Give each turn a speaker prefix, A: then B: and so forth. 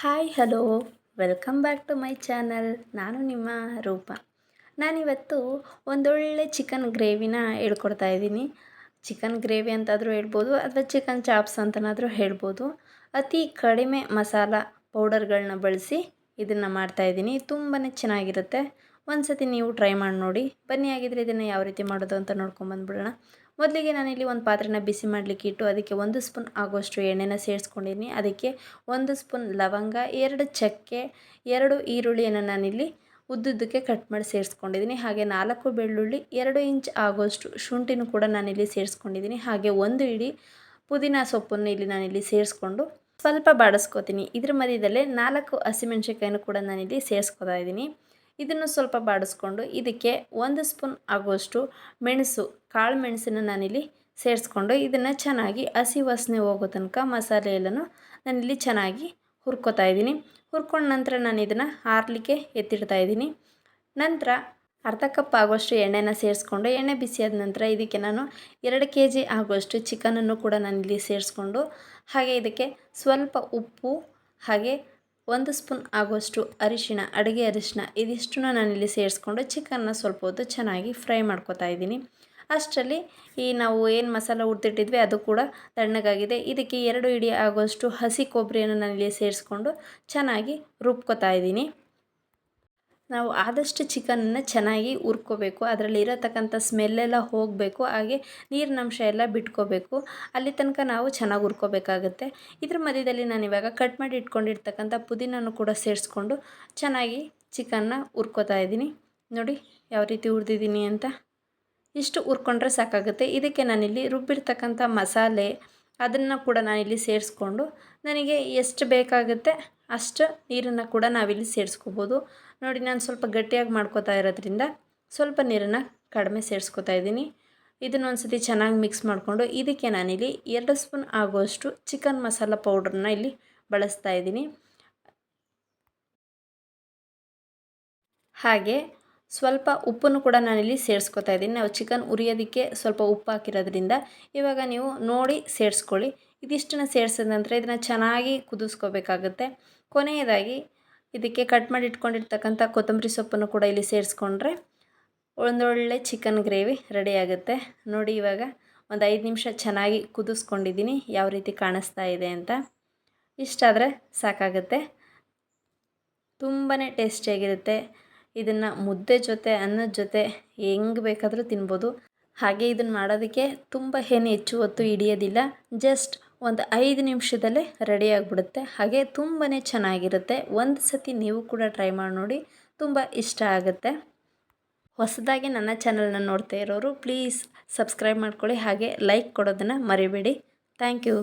A: Hi, hello. Welcome back to my channel. ನಾನು ನಿಮ್ಮ ರೂಪ. ನಾನಿವತ್ತು ಒಂದೊಳ್ಳೆ ಚಿಕನ್ ಗ್ರೇವಿನ ಹೇಳ್ಕೊಡ್ತಾ ಇದ್ದೀನಿ. ಚಿಕನ್ ಗ್ರೇವಿ ಅಂತಾದರೂ ಹೇಳ್ಬೋದು ಅಥವಾ ಚಿಕನ್ ಚಾಪ್ಸ್ ಅಂತನಾದರೂ ಹೇಳ್ಬೋದು. ಅತಿ ಕಡಿಮೆ ಮಸಾಲ ಪೌಡರ್ಗಳನ್ನ ಬಳಸಿ ಇದನ್ನು ಮಾಡ್ತಾಯಿದ್ದೀನಿ ತುಂಬಾ ಚೆನ್ನಾಗಿರುತ್ತೆ. ಒಂದು ಸತಿ ನೀವು ಟ್ರೈ ಮಾಡಿ ನೋಡಿ. ಬನ್ನಿ ಆಗಿದ್ರೆ ಇದನ್ನು ಯಾವ ರೀತಿ ಮಾಡೋದು ಅಂತ ನೋಡ್ಕೊಂಬಂದ್ಬಿಡೋಣ ಮೊದಲಿಗೆ ನಾನಿಲ್ಲಿ ಒಂದು ಪಾತ್ರೆನ ಬಿಸಿ ಮಾಡಲಿಕ್ಕೆ ಇಟ್ಟು ಅದಕ್ಕೆ ಒಂದು ಸ್ಪೂನ್ ಆಗೋಷ್ಟು ಎಣ್ಣೆನ ಸೇರಿಸ್ಕೊಂಡಿದ್ದೀನಿ. ಅದಕ್ಕೆ ಒಂದು ಸ್ಪೂನ್ ಲವಂಗ, ಎರಡು ಚಕ್ಕೆ, ಎರಡು ಈರುಳ್ಳಿಯನ್ನು ನಾನಿಲ್ಲಿ ಉದ್ದುದ್ದಕ್ಕೆ ಕಟ್ ಮಾಡಿ ಸೇರಿಸ್ಕೊಂಡಿದ್ದೀನಿ. ಹಾಗೆ ನಾಲ್ಕು ಬೆಳ್ಳುಳ್ಳಿ, ಎರಡು ಇಂಚ್ ಆಗೋಷ್ಟು ಶುಂಠಿನೂ ಕೂಡ ನಾನಿಲ್ಲಿ ಸೇರಿಸ್ಕೊಂಡಿದ್ದೀನಿ. ಹಾಗೆ ಒಂದು ಇಡೀ ಪುದೀನ ಸೊಪ್ಪನ್ನು ಇಲ್ಲಿ ನಾನಿಲ್ಲಿ ಸೇರಿಸ್ಕೊಂಡು ಸ್ವಲ್ಪ ಬಾಡಿಸ್ಕೋತೀನಿ. ಇದ್ರ ಮಧ್ಯದಲ್ಲೇ ನಾಲ್ಕು ಹಸಿಮೆಣ್ಸಿನ್ಕಾಯಿನೂ ಕೂಡ ನಾನಿಲ್ಲಿ ಸೇರಿಸ್ಕೊತಾ ಇದ್ದೀನಿ. ಇದನ್ನು ಸ್ವಲ್ಪ ಬಾಡಿಸ್ಕೊಂಡು ಇದಕ್ಕೆ ಒಂದು ಸ್ಪೂನ್ ಆಗುವಷ್ಟು ಮೆಣಸು, ಕಾಳು ಮೆಣಸನ್ನು ನಾನಿಲ್ಲಿ ಸೇರಿಸ್ಕೊಂಡು ಇದನ್ನು ಚೆನ್ನಾಗಿ ಹಸಿ ವಾಸನೆ ಹೋಗೋ ತನಕ ಮಸಾಲೆ ಎಲ್ಲನೂ ನಾನಿಲ್ಲಿ ಚೆನ್ನಾಗಿ ಹುರ್ಕೋತಾ ಇದ್ದೀನಿ. ಹುರ್ಕೊಂಡ ನಂತರ ನಾನು ಇದನ್ನು ಆರ್ಲಿಕ್ಕೆ ಎತ್ತಿಡ್ತಾ ಇದ್ದೀನಿ. ನಂತರ ಅರ್ಧ ಕಪ್ ಆಗುವಷ್ಟು ಎಣ್ಣೆನ ಸೇರಿಸ್ಕೊಂಡು, ಎಣ್ಣೆ ಬಿಸಿಯಾದ ನಂತರ ಇದಕ್ಕೆ ನಾನು ಎರಡು ಕೆ ಜಿ ಆಗುವಷ್ಟು ಚಿಕನನ್ನು ಕೂಡ ನಾನಿಲ್ಲಿ ಸೇರಿಸ್ಕೊಂಡು, ಹಾಗೆ ಇದಕ್ಕೆ ಸ್ವಲ್ಪ ಉಪ್ಪು, ಹಾಗೆ ಒಂದು ಸ್ಪೂನ್ ಆಗುವಷ್ಟು ಅರಿಶಿಣ, ಅಡುಗೆ ಅರಿಶಿಣ ಇದಿಷ್ಟನ್ನು ನಾನಿಲ್ಲಿ ಸೇರಿಸ್ಕೊಂಡು ಚಿಕನ್ನ ಸ್ವಲ್ಪ ಹೊತ್ತು ಚೆನ್ನಾಗಿ ಫ್ರೈ ಮಾಡ್ಕೊತಾ ಇದ್ದೀನಿ. ಅಷ್ಟರಲ್ಲಿ ಈ ನಾವು ಏನು ಮಸಾಲ ಹುರಿದಿಟ್ಟಿದ್ವಿ ಅದು ಕೂಡ ತಣ್ಣಗಾಗಿದೆ. ಇದಕ್ಕೆ ಎರಡು ಇಡಿ ಆಗುವಷ್ಟು ಹಸಿ ಕೊಬ್ಬರಿಯನ್ನು ನಾನಿಲ್ಲಿ ಸೇರಿಸ್ಕೊಂಡು ಚೆನ್ನಾಗಿ ರುಬ್ಕೊತಾ ಇದ್ದೀನಿ. ನಾವು ಆದಷ್ಟು ಚಿಕನನ್ನು ಚೆನ್ನಾಗಿ ಹುರ್ಕೋಬೇಕು. ಅದರಲ್ಲಿ ಇರತಕ್ಕಂಥ ಸ್ಮೆಲ್ಲೆಲ್ಲ ಹೋಗಬೇಕು. ಹಾಗೆ ನೀರಿನಂಶ ಎಲ್ಲ ಬಿಟ್ಕೋಬೇಕು. ಅಲ್ಲಿ ತನಕ ನಾವು ಚೆನ್ನಾಗಿ ಹುರ್ಕೋಬೇಕಾಗುತ್ತೆ. ಇದ್ರ ಮಧ್ಯದಲ್ಲಿ ನಾನು ಇವಾಗ ಕಟ್ ಮಾಡಿ ಇಟ್ಕೊಂಡಿರ್ತಕ್ಕಂಥ ಪುದೀನೂ ಕೂಡ ಸೇರಿಸ್ಕೊಂಡು ಚೆನ್ನಾಗಿ ಚಿಕನ್ನ ಹುರ್ಕೋತಾ ಇದ್ದೀನಿ. ನೋಡಿ ಯಾವ ರೀತಿ ಹುರಿದಿದ್ದೀನಿ ಅಂತ. ಇಷ್ಟು ಹುರ್ಕೊಂಡ್ರೆ ಸಾಕಾಗುತ್ತೆ. ಇದಕ್ಕೆ ನಾನಿಲ್ಲಿ ರುಬ್ಬಿರ್ತಕ್ಕಂಥ ಮಸಾಲೆ ಅದನ್ನು ಕೂಡ ನಾನಿಲ್ಲಿ ಸೇರಿಸ್ಕೊಂಡು, ನನಗೆ ಎಷ್ಟು ಬೇಕಾಗುತ್ತೆ ಅಷ್ಟು ನೀರನ್ನು ಕೂಡ ನಾವಿಲ್ಲಿ ಸೇರಿಸ್ಕೋಬೋದು. ನೋಡಿ, ನಾನು ಸ್ವಲ್ಪ ಗಟ್ಟಿಯಾಗಿ ಮಾಡ್ಕೋತಾ ಇರೋದ್ರಿಂದ ಸ್ವಲ್ಪ ನೀರನ್ನು ಕಡಿಮೆ ಸೇರಿಸ್ಕೊತಾ ಇದ್ದೀನಿ. ಇದನ್ನು ಒಂದು ಸತಿ ಚೆನ್ನಾಗಿ ಮಿಕ್ಸ್ ಮಾಡಿಕೊಂಡು ಇದಕ್ಕೆ ನಾನಿಲ್ಲಿ ಎರಡು ಸ್ಪೂನ್ ಆಗುವಷ್ಟು ಚಿಕನ್ ಮಸಾಲ ಪೌಡ್ರನ್ನ ಇಲ್ಲಿ ಬಳಸ್ತಾ ಇದ್ದೀನಿ. ಹಾಗೆ ಸ್ವಲ್ಪ ಉಪ್ಪನ್ನು ಕೂಡ ನಾನಿಲ್ಲಿ ಸೇರಿಸ್ಕೊತಾ ಇದ್ದೀನಿ. ನಾವು ಚಿಕನ್ ಉರಿಯೋದಕ್ಕೆ ಸ್ವಲ್ಪ ಉಪ್ಪು ಹಾಕಿರೋದ್ರಿಂದ ಇವಾಗ ನೀವು ನೋಡಿ ಸೇರಿಸ್ಕೊಳ್ಳಿ. ಇದಿಷ್ಟನ್ನು ಸೇರಿಸಿದ ನಂತರ ಇದನ್ನು ಚೆನ್ನಾಗಿ ಕುದಿಸ್ಕೋಬೇಕಾಗುತ್ತೆ. ಕೊನೆಯದಾಗಿ ಇದಕ್ಕೆ ಕಟ್ ಮಾಡಿ ಇಟ್ಕೊಂಡಿರ್ತಕ್ಕಂಥ ಕೊತ್ತಂಬರಿ ಸೊಪ್ಪನ್ನು ಕೂಡ ಇಲ್ಲಿ ಸೇರಿಸ್ಕೊಂಡ್ರೆ ಒಂದೊಳ್ಳೆ ಚಿಕನ್ ಗ್ರೇವಿ ರೆಡಿ ಆಗುತ್ತೆ. ನೋಡಿ ಇವಾಗ ಒಂದು ಐದು ನಿಮಿಷ ಚೆನ್ನಾಗಿ ಕುದಿಸ್ಕೊಂಡಿದ್ದೀನಿ, ಯಾವ ರೀತಿ ಕಾಣಿಸ್ತಾ ಇದೆ ಅಂತ. ಇಷ್ಟಾದರೆ ಸಾಕಾಗುತ್ತೆ. ತುಂಬಾ ಟೇಸ್ಟಿಯಾಗಿರುತ್ತೆ ಇದನ್ನು ಮುದ್ದೆ ಜೊತೆ, ಅನ್ನದ ಜೊತೆ ಹೆಂಗೆ ಬೇಕಾದರೂ ತಿನ್ಬೋದು. ಹಾಗೆ ಇದನ್ನು ಮಾಡೋದಕ್ಕೆ ತುಂಬ ಏನು ಹೆಚ್ಚು ಹೊತ್ತು ಹಿಡಿಯೋದಿಲ್ಲ ಜಸ್ಟ್ ಒಂದು ಐದು ನಿಮಿಷದಲ್ಲೇ ರೆಡಿ ಆಗಿಬಿಡುತ್ತೆ. ಹಾಗೆ ತುಂಬಾ ಚೆನ್ನಾಗಿರುತ್ತೆ. ಒಂದು ಸತಿ ನೀವು ಕೂಡ ಟ್ರೈ ಮಾಡಿ ನೋಡಿ ತುಂಬ ಇಷ್ಟ ಆಗುತ್ತೆ. ಹೊಸದಾಗಿ ನನ್ನ ಚಾನಲ್ನ ನೋಡ್ತಾ ಇರೋರು ಪ್ಲೀಸ್ ಸಬ್ಸ್ಕ್ರೈಬ್ ಮಾಡ್ಕೊಳ್ಳಿ. ಹಾಗೆ ಲೈಕ್ ಕೊಡೋದನ್ನು ಮರಿಬೇಡಿ. Thank you